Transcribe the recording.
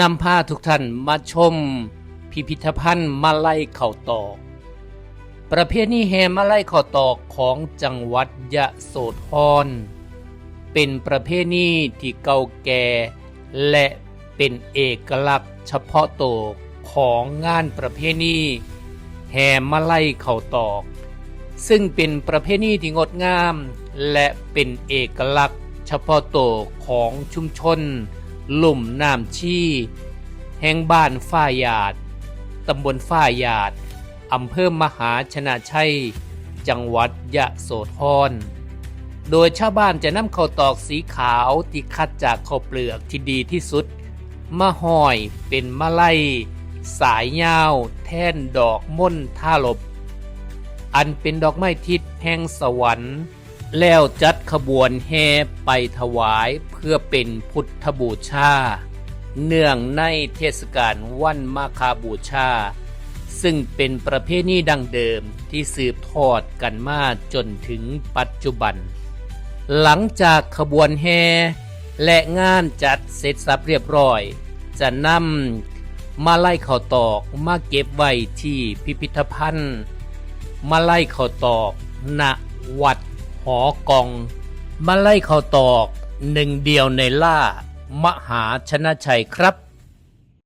นำพาทุกท่านมาชม พิพิธภัณฑ์มาไล่เข่าตอก ประเพณีแห่มาไล่เข่าตอกของจังหวัดยะโสธร เป็นประเพณีที่เก่าแก่และเป็นเอกลักษณ์เฉพาะตัวของงานประเพณีแห่มาไล่เข่าตอก ซึ่งเป็นประเพณีที่งดงาม และเป็นเอกลักษณ์เฉพาะตัวของชุมชน ลุ่มน้ำชีแห่งบ้านฝ้าหยาด ตำบลฝ้าหยาด อำเภอมหาชนะชัย จังหวัดยะโสธร โดยชาวบ้านจะนำข้าวตอกสีขาวที่คัดจากข้าวเปลือกที่ดีที่สุด มาห้อยเป็นมะไลสายยาว แท่นดอกม่นท่าลบ อันเป็นดอกไม้ทิศแห่งสวรรค์ แล้วจัดขบวนแห่ไปถวายเพื่อเป็นพุทธบูชา เนื่องในเทศกาลวันมาคาบูชา ซึ่งเป็นประเพณีดั้งเดิมที่สืบทอดกันมาจนถึงปัจจุบัน หลังจากขบวนแห่และงานจัดเสร็จสับเรียบร้อย จะนำมาไล่ข้าวตอกมาเก็บไว้ที่พิพิธภัณฑ์ มาไล่ข้าวตอกณวัด หอกอง มาไล่ข้าวตอก หนึ่งเดียวในล่ามหาชนะชัยครับ